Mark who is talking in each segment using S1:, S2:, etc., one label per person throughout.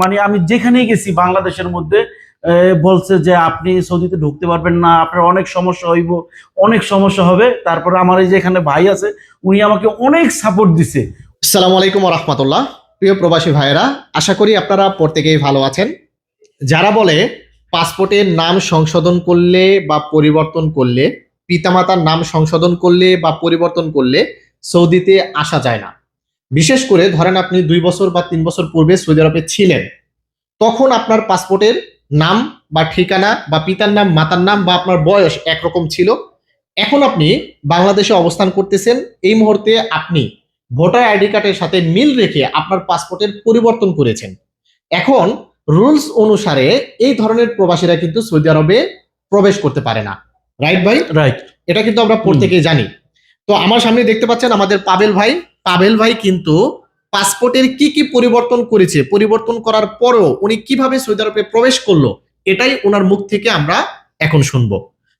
S1: মানে আমি যেখানেই গেছি, বাংলাদেশের মধ্যে বলছে যে আপনি সৌদিতে ঢুকতে পারবেন না, আপনার অনেক সমস্যা হইব, অনেক সমস্যা হবে। তারপরে আমার এই যে এখানে ভাই আছে, উনি আমাকে অনেক সাপোর্ট দিছে।
S2: আসসালামু আলাইকুম রহমতুল্লাহ। প্রিয় প্রবাসী ভাইয়েরা, আশা করি আপনারা প্রত্যেকেই ভালো আছেন। যারা বলে পাসপোর্টের নাম সংশোধন করলে বা পরিবর্তন করলে, পিতামাতার নাম সংশোধন করলে বা পরিবর্তন করলে সৌদিতে আসা যায় না। বিশেষ করে ধরেন আপনি দুই বছর বা তিন বছর পূর্বে সৌদি আরবে ছিলেন তখন আপনার পাসপোর্টের নাম বা ঠিকানা বা পিতার নাম মাতার নাম বা আপনার বয়স একরকম ছিল। এখন আপনি বাংলাদেশে অবস্থান করতেছেন এই মুহূর্তে আপনি ভোটার আইডি কার্ডের সাথে মিল রেখে আপনার পাসপোর্টের পরিবর্তন করেছেন। এখন রুলস অনুসারে এই ধরনের প্রবাসীরা কিন্তু সৌদি আরবে প্রবেশ করতে পারে না। রাইট ভাই?
S1: রাইট।
S2: এটা কিন্তু আমরা প্রত্যেকেই জানি। তো আমার সামনে দেখতে পাচ্ছেন আমাদের পাবেল ভাই। পাবেল ভাই কিন্তু পাসপোর্টের কি কি পরিবর্তন করেছে? পরিবর্তন করার পরও উনি কীভাবে সৌদি আরবে প্রবেশ করল? এটাই ওনার মুখ থেকে আমরা এখন শুনব।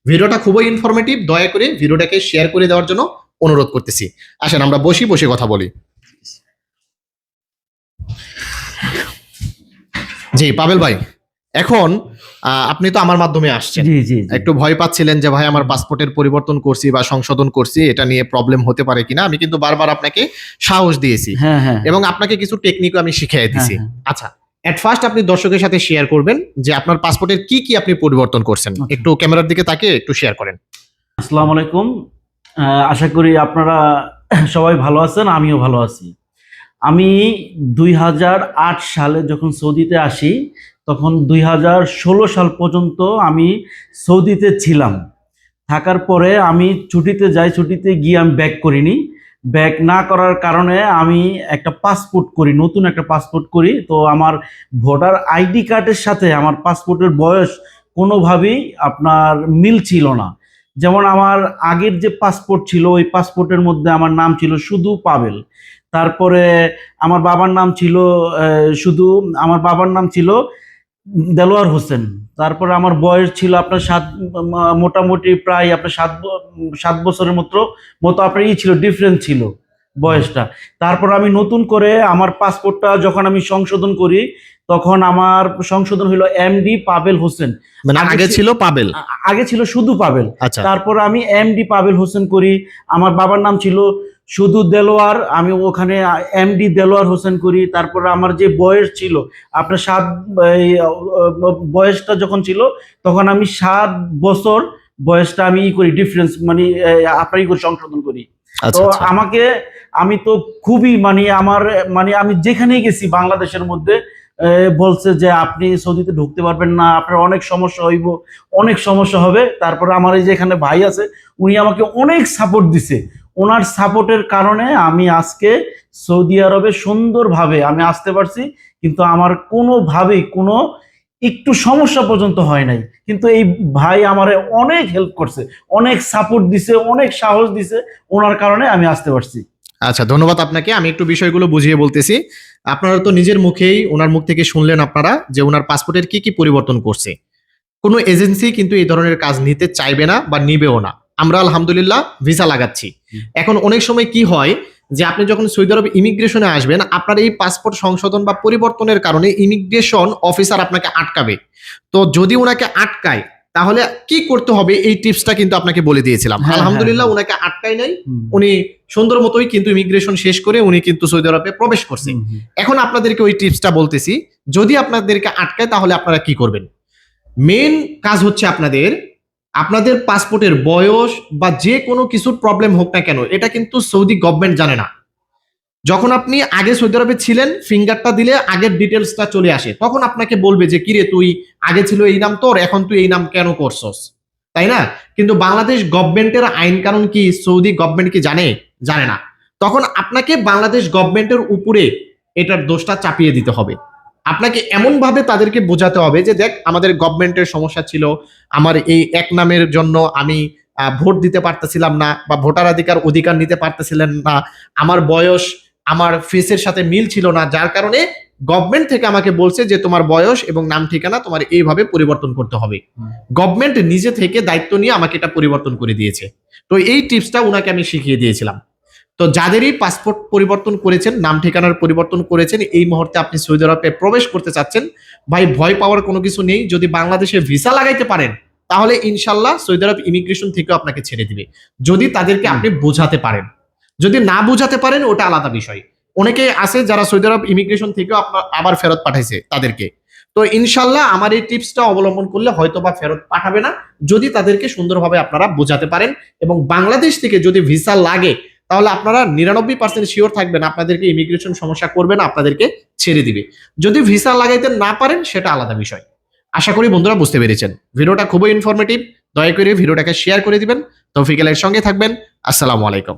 S2: ভিডিওটা খুবই ইনফরমেটিভ দয়া করে ভিডিওটাকে শেয়ার করে দেওয়ার জন্য অনুরোধ করতেছি। আসেন, আমরা বসি, বসে কথা বলি। জি পাবেল ভাই। এখন আপনি তো আমার মাধ্যমে আসছেন। একটু ভয় পাচ্ছিলেন যে ভাই আমার পাসপোর্টের পরিবর্তন করছি বা সংশোধন করছি এটা নিয়ে প্রবলেম হতে পারে কিনা? আমি কিন্তু বারবার আপনাকে সাহস দিয়েছি।
S1: হ্যাঁ হ্যাঁ।
S2: এবং আপনাকে কিছু টেকনিকও আমি শিখিয়ে দিছি।
S1: হ্যাঁ,
S2: আচ্ছা এট ফার্স্ট আপনি দর্শকের সাথে শেয়ার করবেন যে আপনার পাসপোর্টের কি কি আপনি পরিবর্তন করছেন।
S1: আচ্ছা।
S2: একটু ক্যামেরার দিকে তাকে একটু শেয়ার করেন।
S1: আসসালামু আলাইকুম। আহ, আশা করি আপনারা সবাই ভালো আছেন আমিও ভালো আছি। আমি দুই হাজার আট সালে যখন সৌদিতে আসি, তখন দুই হাজার ষোলো সাল পর্যন্ত আমি সৌদিতে ছিলাম। থাকার পরে আমি ছুটিতে যাই, ছুটিতে গিয়ে আমি ব্যাক করিনি। ব্যাক না করার কারণে আমি একটা পাসপোর্ট করি, নতুন একটা পাসপোর্ট করি। তো আমার ভোটার আইডি কার্ডের সাথে আমার পাসপোর্টের বয়স কোনোভাবেই আপনার মিল ছিল না। যেমন আমার আগের যে পাসপোর্ট ছিল, ওই পাসপোর্টের মধ্যে আমার নাম ছিল শুধু পাবেল। তারপরে আমার বাবার নাম ছিল শুধু আমার বাবার নাম ছিল দেলোয়ার হোসেন। তারপরে আমার বয়স ছিল আপনার সাত মোটামুটি প্রায় আপনার সাত সাত বছরের মতো মতো আপনার ই ছিল ডিফারেন্স ছিল বয়সটা। তারপর আমি নতুন করে আমার পাসপোর্টটা যখন আমি সংশোধন করি তখন আমার সংশোধন হলো এমডি পাবেল হোসেন।
S2: মানে
S1: আগে
S2: আগে ছিল পাবেল?
S1: আগে ছিল শুধু পাবেল।
S2: আচ্ছা।
S1: তারপর আমি এমডি পাবেল হোসেন করি। আমার বাবার নাম ছিল শুধু দেলোয়ার আমি ওখানে এমডি দেলোয়ার হোসেন করি তারপর আমার যে বয়স ছিল আপনার সাত বয়সটা যখন ছিল তখন আমি সাত বছর বয়সটা আমি ই করি ডিফারেন্স মানে আপনার ই করি সংশোধন করি
S2: আচ্ছা
S1: তো
S2: আচ্ছা।
S1: আমাকে আমি তো খুবই মানে আমার মানে আমি যেখানেই গেছি বাংলাদেশের মধ্যে বলছে যে আপনি সৌদিতে ঢুকতে পারবেন না আপনার অনেক সমস্যা হইব অনেক সমস্যা হবে তারপরে আমার এই যে এখানে ভাই আছে উনি আমাকে অনেক সাপোর্ট দিছে ওনার সাপোর্টের কারণে আমি আজকে সৌদি আরবে সুন্দরভাবে আমি আসতে পারছি, কিন্তু আমার কোনোভাবেই কোনো একটু সমস্যা পর্যন্ত হয় নাই। কিন্তু এই ভাই আমারে অনেক হেল্প করছে, অনেক সাপোর্ট দিছে, অনেক সাহস দিছে, ওনার কারণে আমি আসতে পারছি।
S2: আচ্ছা ধন্যবাদ আপনাকে। আমি একটু বিষয়গুলো বুঝিয়ে বলতেছি। আপনারা তো নিজের মুখেই ওনার মুখ থেকে শুনলেন আপনারা যে ওনার পাসপোর্টের কি কি পরিবর্তন করছে। কোনো এজেন্সি কিন্তু এই ধরনের কাজ নিতে চাইবে না বা নিবেও না। আমরা আলহামদুলিল্লাহ ভিসা লাগাচ্ছি। এখন অনেক সময় কি হয় যে আপনি যখন সৌদি আরব ইমিগ্রেশনে আসবেন আপনার এই পাসপোর্ট সংশোধন বা পরিবর্তনের কারণে ইমিগ্রেশন অফিসার আপনাকে আটকাবে। তো যদি ওনাকে আটকায় তাহলে কি করতে হবে? এই টিপসটা কিন্তু আপনাকে বলে দিয়েছিলাম।
S1: হ্যাঁ,
S2: আলহামদুলিল্লাহ
S1: হ্যাঁ।
S2: ওনাকে আটকায় নাই। উনি সুন্দর মতোই কিন্তু ইমিগ্রেশন শেষ করে উনি কিন্তু সৌদি আরবে প্রবেশ করছে।
S1: হুম, হুম।
S2: এখন আপনাদেরকে ওই টিপসটা বলতেছি যদি আপনাদেরকে আটকায় তাহলে আপনারা কি করবেন? মেন কাজ হচ্ছে আপনাদের আপনাদের পাসপোর্টের বয়স বা যে কোনো কিছুর প্রবলেম হোক না কেন, এটা কিন্তু সৌদি গভর্নমেন্ট জানে না। যখন আপনি আগে সৌদি আরবে ছিলেন ফিঙ্গারটা দিলে আগের ডিটেলসটা চলে আসে। তখন আপনাকে বলবে যে, কিরে তুই আগে ছিল এই নাম তোর, এখন তুই এই নাম কেন করছস? তাই না? কিন্তু বাংলাদেশ গভর্নমেন্টের আইন কানুন কি সৌদি গভর্নমেন্ট কি জানে? জানে না। তখন আপনাকে বাংলাদেশ গভর্নমেন্টের উপরে এটার দোষটা চাপিয়ে দিতে হবে। আপনাকে এমন ভাবে তাদেরকে বোঝাতে হবে যে দেখ আমাদের গভর্নমেন্টের সমস্যা ছিল। আমার এই এক নামের জন্য আমি ভোট দিতে পারতেছিলাম না বা ভোটাধিকার অধিকার নিতে পারতেছিলেন না। আমার বয়স আমার ফেসের সাথে মিল ছিল না। যার কারণে গভর্নমেন্ট থেকে আমাকে বলছে যে তোমার বয়স এবং নাম ঠিকানা তোমার এইভাবে পরিবর্তন করতে হবে। গভর্নমেন্ট নিজে থেকে দায়িত্ব নিয়ে আমাকে এটা পরিবর্তন করে দিয়েছে। তো এই টিপসটা ওনাকে আমি শিখিয়ে দিয়েছিলাম। তো যাদেরই পাসপোর্ট পরিবর্তন করেছেন, নাম ঠিকানার পরিবর্তন করেছেন, এই মুহূর্তে আপনি সৌদি আরবে প্রবেশ করতে চাচ্ছেন, ভাই ভয় পাওয়ার কোনো কিছু নেই, যদি বাংলাদেশে ভিসা লাগাইতে পারেন, তাহলে ইনশাল্লাহ সৌদি আরব ইমিগ্রেশন থেকে আপনাকে ছেড়ে দিবে। যদি তাদেরকে আপনি বোঝাতে পারেন। যদি না বোঝাতে পারেন, ওটা আলাদা বিষয়। অনেকে আছে যারা সৌদি আরব ইমিগ্রেশন থেকেও আপনার আবার ফেরত পাঠাইছে তাদেরকে। তো ইনশাল্লাহ আমার এই টিপসটা অবলম্বন করলে হয়তো বা ফেরত পাঠাবে না। যদি তাদেরকে সুন্দরভাবে আপনারা বোঝাতে পারেন এবং বাংলাদেশ থেকে যদি ভিসা লাগে তাহলে আপনারা নিরানব্বই পার্সেন্ট শিওর থাকবেন আপনাদেরকে ইমিগ্রেশন সমস্যা করবে না, আপনাদেরকে ছেড়ে দিবে। যদি ভিসা লাগাইতে না পারেন, সেটা আলাদা বিষয়। আশা করি বন্ধুরা বুঝতে পেরেছেন। ভিডিওটা খুবই ইনফরমেটিভ দয়া করে ভিডিওটাকে শেয়ার করে দিবেন। তৌফিকেলের সঙ্গে থাকবেন। আসসালামু আলাইকুম।